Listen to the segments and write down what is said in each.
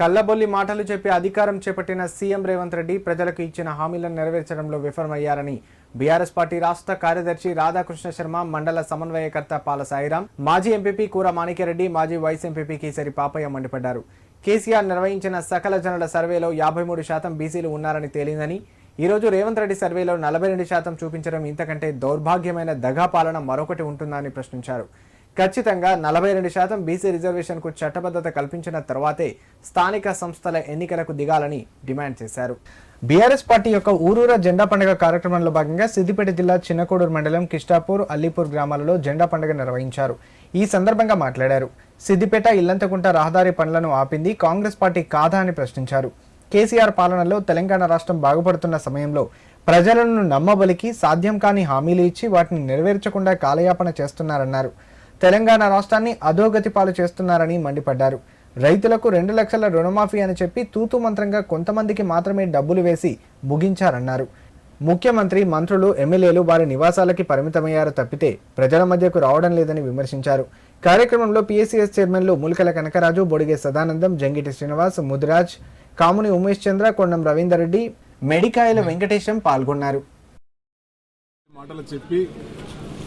కల్లబొల్లి మాటలు చెప్పి అధికారం చేపట్టిన సీఎం రేవంత్ రెడ్డి ప్రజలకు ఇచ్చిన హామీలను నెరవేర్చడంలో విఫలమయ్యారని బీఆర్ఎస్ పార్టీ రాష్ట్ర కార్యదర్శి రాధాకృష్ణ శర్మ మండల సమన్వయకర్త పాల సాయిరాం మాజీ ఎంపీపీ కూర మాణిక్యరెడ్డి మాజీ వైస్ ఎంపీపీ కేసరి పాపయ్య మండిపడ్డారు. కేసీఆర్ నిర్వహించిన సకల జనుల సర్వేలో యాభై మూడు శాతం బీసీలు ఉన్నారని తేలిందని ఈ రోజు రేవంత్ రెడ్డి సర్వేలో నలభై రెండు శాతం చూపించడం ఇంతకంటే దౌర్భాగ్యమైన దగా పాలన మరొకటి ఉంటుందని ప్రశ్నించారు. ఖచ్చితంగా నలభై రెండు శాతం బీసీ రిజర్వేషన్కు చట్టబద్ధత కల్పించిన తర్వాతే స్థానిక సంస్థల ఎన్నికలకు దిగాలని డిమాండ్ చేశారు. బీఆర్ఎస్ పార్టీ యొక్క ఊరూర జెండా పండుగ కార్యక్రమంలో భాగంగా సిద్దిపేట జిల్లా చిన్నకోడూరు మండలం కిష్టాపూర్ అల్లీపూర్ గ్రామాలలో జెండా పండుగ నిర్వహించారు. ఈ సందర్భంగా మాట్లాడారు. సిద్దిపేట ఇల్లంతకుంట రహదారి పనులను ఆపింది కాంగ్రెస్ పార్టీ కాదా అని ప్రశ్నించారు. కేసీఆర్ పాలనలో తెలంగాణ రాష్ట్రం బాగుపడుతున్న సమయంలో ప్రజలను నమ్మబలికి సాధ్యం కాని హామీలు ఇచ్చి వాటిని నెరవేర్చకుండా కాలయాపన చేస్తున్నారన్నారు. తెలంగాణ రాష్ట్రాన్ని అధోగతి పాలు చేస్తున్నారని మండిపడ్డారు. రైతులకు రెండు లక్షల రుణమాఫీ అని చెప్పి తూతు మంత్రంగా కొంతమందికి మాత్రమే డబ్బులు వేసి ముగించారన్నారు. ముఖ్యమంత్రి మంత్రులు ఎమ్మెల్యేలు వారి నివాసాలకి పరిమితమయ్యారు తప్పితే ప్రజల మధ్యకు రావడం లేదని విమర్శించారు. కార్యక్రమంలో పిఎస్సిఎస్ చైర్మన్లు ములకల కనకరాజు బొడిగే సదానందం జంగిటి శ్రీనివాస్ ముదిరాజ్ కాముని ఉమేష్ చంద్ర కొండం రవీందర్ రెడ్డి మెడికాయల వెంకటేశం పాల్గొన్నారు. మాటలు చెప్పి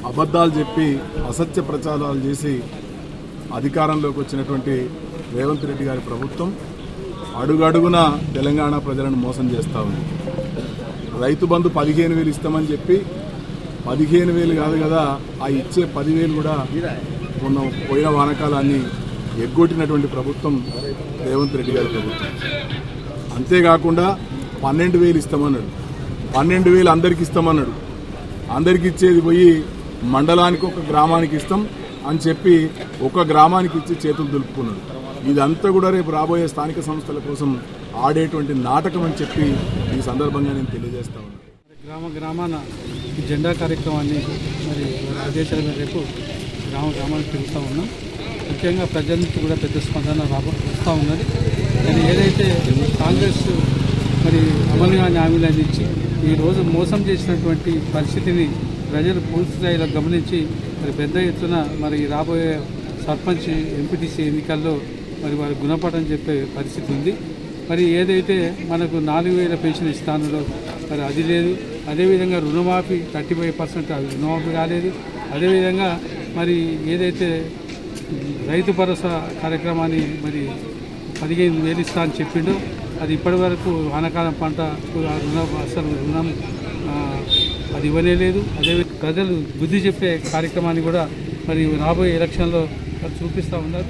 అబద్ధాలు చెప్పి అసత్య ప్రచారాలు చేసి అధికారంలోకి వచ్చినటువంటి రేవంత్ రెడ్డి గారి ప్రభుత్వం అడుగడుగున తెలంగాణ ప్రజలను మోసం చేస్తూ ఉంది. రైతు బంధు పదిహేను వేలు ఇస్తామని చెప్పి పదిహేను వేలు కాదు కదా ఆ ఇచ్చే పదివేలు కూడా మొన్న పోయిన వానకాలాన్ని ఎగ్గొట్టినటువంటి ప్రభుత్వం రేవంత్ రెడ్డి గారి ప్రభుత్వం. అంతేకాకుండా పన్నెండు వేలు ఇస్తామన్నాడు. పన్నెండు వేలు అందరికి ఇస్తామన్నాడు. అందరికి ఇచ్చేది పోయి మండలానికి ఒక గ్రామానికి ఇస్తాం అని చెప్పి ఒక గ్రామానికి ఇచ్చి చేతులు దులుపుకున్నాడు ఇదంతా కూడా రేపు రాబోయే స్థానిక సంస్థల కోసం ఆడేటువంటి నాటకం అని చెప్పి ఈ సందర్భంగా నేను తెలియజేస్తా ఉన్నాను గ్రామ గ్రామాన ఈ జెండా కార్యక్రమాన్ని మరి దేశాలను రేపు గ్రామ గ్రామానికి తిరుగుతూ ఉన్నాం. ముఖ్యంగా ప్రజల నుంచి కూడా పెద్ద స్పందన రాబ వస్తూ ఉన్నది. కానీ ఏదైతే కాంగ్రెస్ మరి అమలుగా కాని అందించి ఇచ్చి ఈ రోజు మోసం చేసినటువంటి పరిస్థితిని ప్రజలు పూర్తి స్థాయిలో గమనించి మరి పెద్ద ఎత్తున మరి రాబోయే సర్పంచ్ ఎంపీటీసీ ఎన్నికల్లో మరి వారు గుణపడని చెప్పే పరిస్థితి ఉంది. మరి ఏదైతే మనకు నాలుగు వేల పెన్షన్ ఇస్తానులో మరి అది లేదు. అదేవిధంగా రుణమాఫీ థర్టీ ఫైవ్ పర్సెంట్ అది రుణమాఫీ కాలేదు అదేవిధంగా మరి ఏదైతే రైతు భరోసా కార్యక్రమాన్ని మరి పదిహేను వేలు ఇస్తా అని చెప్పిండో అది ఇప్పటి వరకు వానాకాలం పంట రుణ అసలు రుణం అది ఇవ్వనే లేదు. అదే ప్రజలు బుద్ధి చెప్పే కార్యక్రమాన్ని కూడా మరి రాబోయే ఎలక్షన్లో చూపిస్తూ ఉన్నారు.